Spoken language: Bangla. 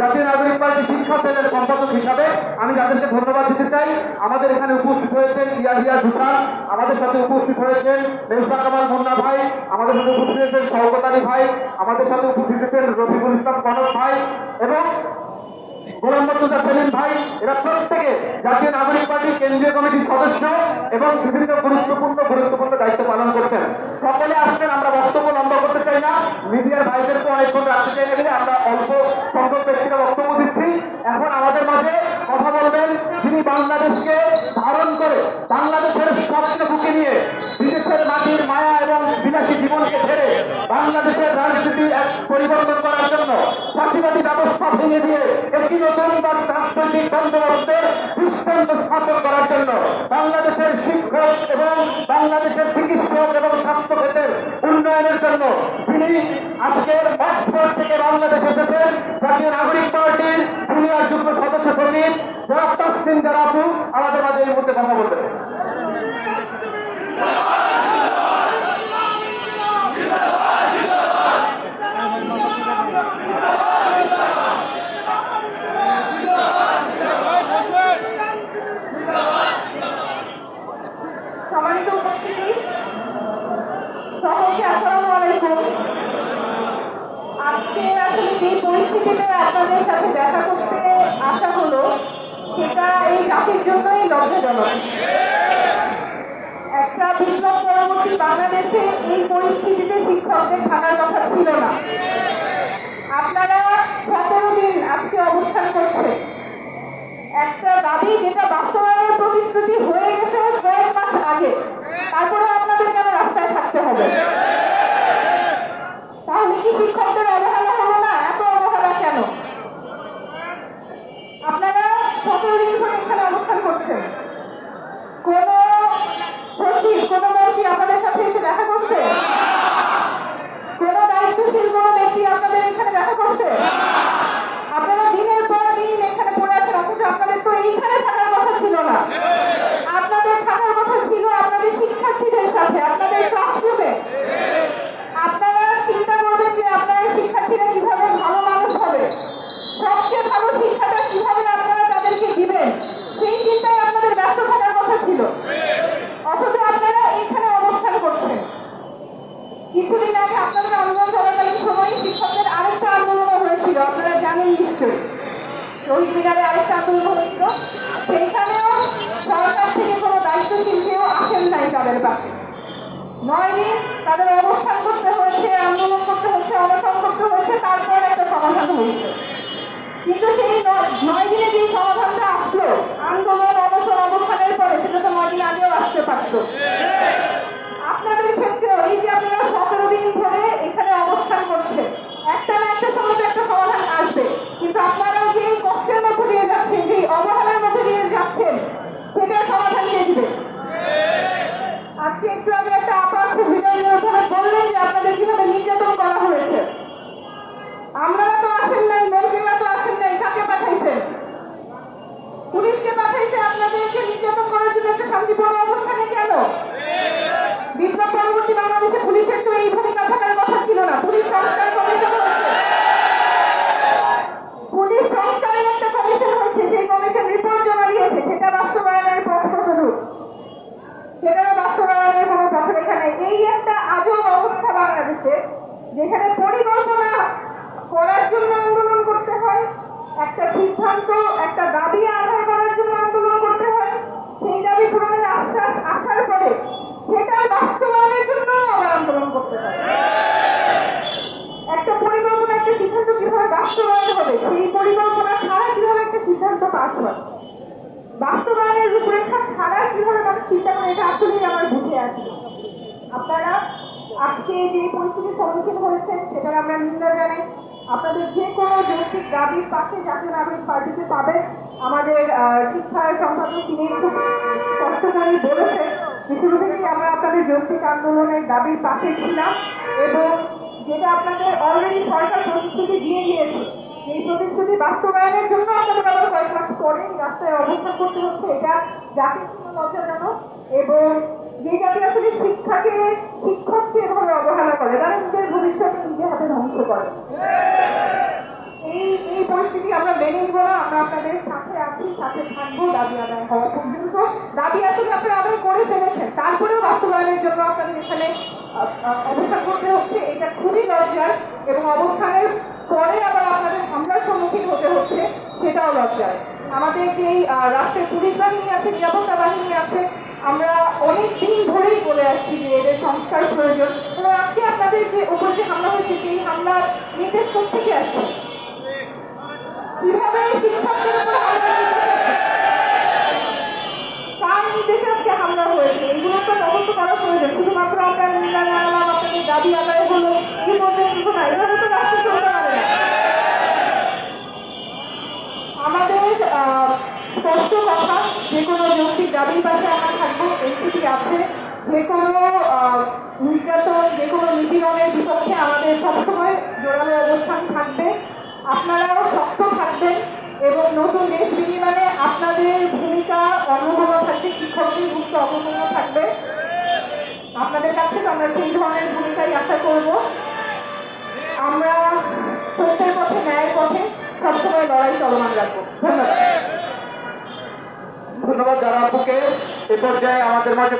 জাতীয় নাগরিক পার্টি শিক্ষা সেলের সম্পাদক হিসাবে আমি যাদেরকে ধন্যবাদ দিতে চাই। আমাদের এখানে উপস্থিত হয়েছেন ইয়াহিয়া জুসান আমাদের সাথে উপস্থিত হয়েছেন মেজবা কামাল মুন্না ভাই, আমাদের সাথে উপস্থিত হয়েছেন শওকত আলী ভাই, আমাদের সাথে উপস্থিত হয়েছেন রফিকুল ইসলাম কনক ভাই এবং গোলাম সেলিম ভাই। এরা প্রত্যেকে জাতীয় নাগরিক পার্টির কেন্দ্রীয় কমিটির সদস্য এবং বিভিন্ন গুরুত্বপূর্ণ গুরুত্বপূর্ণ দায়িত্ব পালন করছেন সকলে আসছেন আমরা বক্তব্য লম্বা করতে চাই না মিডিয়ার ভাইদেরকে অনেকক্ষণ রাখতে চাই না বলে আমরা অল্প সংখ্যক ব্যক্তিরা বক্তব্য দিচ্ছি এখন আমাদের মাঝে কথা বলবেন যিনি বাংলাদেশকে ধারণ করে বাংলাদেশের স্বপ্ন বুকে নিয়ে বিদেশের মাটির মায়া এবং বিলাসী জীবনকে ছেড়ে বাংলাদেশের রাজনীতি এক পরিবর্তন করার জন্য ফাঁসিবাদী ব্যবস্থা ভেঙে দিয়ে একটি নতুন রাজনৈতিক বন্দোবস্তের দৃষ্টান্ত স্থাপন করার জন্য বাংলাদেশের শিক্ষক এবং বাংলাদেশের চিকিৎসক এবং স্বাস্থ্যক্ষেত্রের উন্নয়নের জন্য যিনি আজকের অক্সফোর্ড থেকে বাংলাদেশ এসেছেন, জাতীয় নাগরিক পার্টির জুনিয়র যুগ্ম সদস্য সচিব জনাব তাসলিম আমাদের মাঝে এই মুহূর্তে কথা বলবেন সম্মানিত উপস্থিতি সকলকে আসসালামু আলাইকুম আজকে আসলে যে পরিস্থিতিতে আপনাদের সাথে দেখা করতে আসা হলো, সেটা এই জাতির জন্যই লজ্জাজনক। একটা বিপ্লব পরবর্তী বাংলাদেশে এই পরিস্থিতিতে শিক্ষকদের থাকার কথা ছিল না। আপনারা সতেরো দিন আজকে অবস্থান করছে একটা দাবি যেটা বাস্তবায়নের প্রতিশ্রুতি হয়ে গেছে কয়েক মাস আগে। তারপরে আপনাদের কেন রাস্তায় থাকতে হবে তাহলে কি শিক্ষকদের অবহেলা হলো না এত অবহেলা কেন আপনারা সতেরো দিন ধরে এখানে অবস্থান করছেন কোন সচিব কোন মন্ত্রী আপনাদের সাথে এসে দেখা করছে কোন দায়িত্বশীল কোন ব্যক্তি আপনাদের এখানে দেখা করছে আপনারা দিনের পর দিন এখানে পড়ে আছেন অথচ আপনাদের তো এইখানে থাকার কথা ছিল না আপনাদের থাকার কথা ছিল আপনাদের শিক্ষার্থীদের সাথে আপনাদের ক্লাসরুমে আপনারা চিন্তা করবেন যে আপনারা শিক্ষার্থীরা কীভাবে ভালো মানুষ হবে সবচেয়ে ভালো শিক্ষাটা কীভাবে আপনারা তাদেরকে দিবেন সেই চিন্তায় আপনাদের ব্যস্ত থাকার কথা ছিল অথচ আপনারা এখানে অবস্থান করছেন কিছুদিন আগে আপনাদের আন্দোলন চলাকালীন সময় শিক্ষকদের আরেকটা আন্দোলন হয়েছিল আপনারা জানেন নিশ্চয়ই আন্দোলন হয়েছিল সেইখানেও সরকার থেকে কোনো দায়িত্বশীল কেউ আসেন নাই তাদের পাশে। নয় দিন তাদের অবস্থান করতে হয়েছে, আন্দোলন করতে হয়েছে অনশন করতে হয়েছে, তারপর একটা সমাধান হয়েছে কিন্তু সেই ন- নয় দিনে যে সমাধানটা আসলো আন্দোলন অনশন অবস্থানের পরে সেটা তো নয় দিন আগেও আসতে পারতো আপনাদের ক্ষেত্রেও এই যে আপনারা সতেরো দিন ধরে এখানে অবস্থান করছেন একটা না একটা সময় তো একটা সমাধান আসবে কিন্তু আপনারা যে এই কষ্টের মধ্যে দিয়ে যাচ্ছেন যে অবহেলার মধ্যে দিয়ে যাচ্ছেন সেটার সমাধান কে দিবে আজকে একটু আগে একটা বললেন যে আপনাদের কীভাবে নির্যাতন করা হয়েছে? আপনারা তো আসেন নাই, মন্ত্রীরা তো আসেন নাই, কাকে পাঠাইছেন? পুলিশকে পাঠাইছে আপনাদেরকে নির্যাতন করার জন্য একটা শান্তিপূর্ণ অবস্থানে কেন বিপ্লব পরবর্তী বাংলাদেশে পুলিশের তো এই ভূমিকা থাকার কথা ছিল না পুলিশ সংস্কার কমিশন হয়েছে পুলিশ সংস্কারের একটা কমিশন হয়েছে সেই কমিশন রিপোর্ট জমা দিয়েছে সেটা বাস্তবায়নের পথ কতদূর সেটারও বাস্তবায়নের কোনো পথরেখা নেই এই একটা আজব অবস্থা বাংলাদেশে, যেখানে পরিকল্পনা করার জন্য আন্দোলন করতে হয়, একটা সিদ্ধান্ত, একটা দাবি আদায় করার জন্য আন্দোলন করতে হয়, সেই দাবি পূরণের আশ্বাস আসার পরে সেটা বাস্তবায়নের জন্য আবার আন্দোলন করতে হয়। একটা পরিকল্পনা, একটা সিদ্ধান্ত কীভাবে বাস্তবায়ন হবে, সেই পরিকল্পনা ছাড়া কীভাবে একটা সিদ্ধান্ত পাস হয়? বাস্তবায়নের রূপরেখা ছাড়া কীভাবে মানুষ চিন্তা করে, এটা আসলেই আমার বুঝে আসে। আজকে যে পরিস্থিতির সম্মুখীন হয়েছেন, সেটার আমরা নিন্দা জানাই। আপনাদের যে কোনো যৌক্তিক দাবির পাশে জাতীয় নাগরিক পার্টিতে পাবেন, আমাদের শিক্ষা সম্পাদক তিনি খুব স্পষ্ট করেই বলেছেন যে শুরু থেকেই আমরা আপনাদের যৌক্তিক আন্দোলনের দাবির পাশে ছিলাম এবং যেটা আপনাদের অলরেডি সরকার প্রতিশ্রুতি দিয়ে দিয়েছে, এই প্রতিশ্রুতি বাস্তবায়নের জন্য আপনাদের আবার কয়েক মাস পরে রাস্তায় অবস্থান করতে হচ্ছে। এটা জাতির জন্য লজ্জাজনক এবং যে জাতি পরিস্থিতি আমরা আপনাদের সাথে আছি, সাথে থাকব, দাবি আদায় হওয়া পর্যন্ত। দাবি আসলে আপনারা আদায় করে ফেলেছেন। তারপরেও বাস্তবায়নের জন্য আপনাদের এখানে অবস্থান করতে হচ্ছে, এটা খুবই লজ্জার এবং অবস্থানের পরে আবার আপনাদের হামলার সম্মুখীন হতে হচ্ছে, সেটাও লজ্জার। আমাদের যেই রাষ্ট্রের পুলিশ বাহিনী আছে, নিরাপত্তা বাহিনী আছে, আমরা অনেক দিন ধরেই বলে আসছি যে এদের সংস্কার প্রয়োজন। এবং আজকে আপনাদের যে উপর যে হামলা হয়েছে, সেই হামলার নির্দেশ থেকে আসছে? কীভাবে হামলা নির্দেশ আজকে হামলা হয়েছে। এগুলো তো তদন্ত করা প্রয়োজন। শুধুমাত্র আমরা নিন্দা জানালাম, আপনাদের দাবি আদায় হলো কি পর্যন্ত না, এভাবে তো রাষ্ট্র আমাদের স্পষ্ট কথা, যে কোনো যৌক্তিক দাবির পাশে আমরা থাকব এনসিপি আছে। যে কোনো নির্যাতন, যে কোনো নিপীড়নের বিপক্ষে আমাদের সবসময় জোরালো অবস্থান থাকবে। দেশ বিনিময়ে আপনাদের ভূমিকা অন্যতম থাকবে, শিক্ষকদের ভূমিকা অন্যতম থাকবে। আপনাদের কাছে আমরা সেই ধরনের ভূমিকাই আশা করব। আমরা সত্যের পথে, ন্যায়ের পথে সবসময় লড়াই চলমান রাখব। ধন্যবাদ। ধন্যবাদ যারা আপুকে এ পর্যায়ে আমাদের মাঝে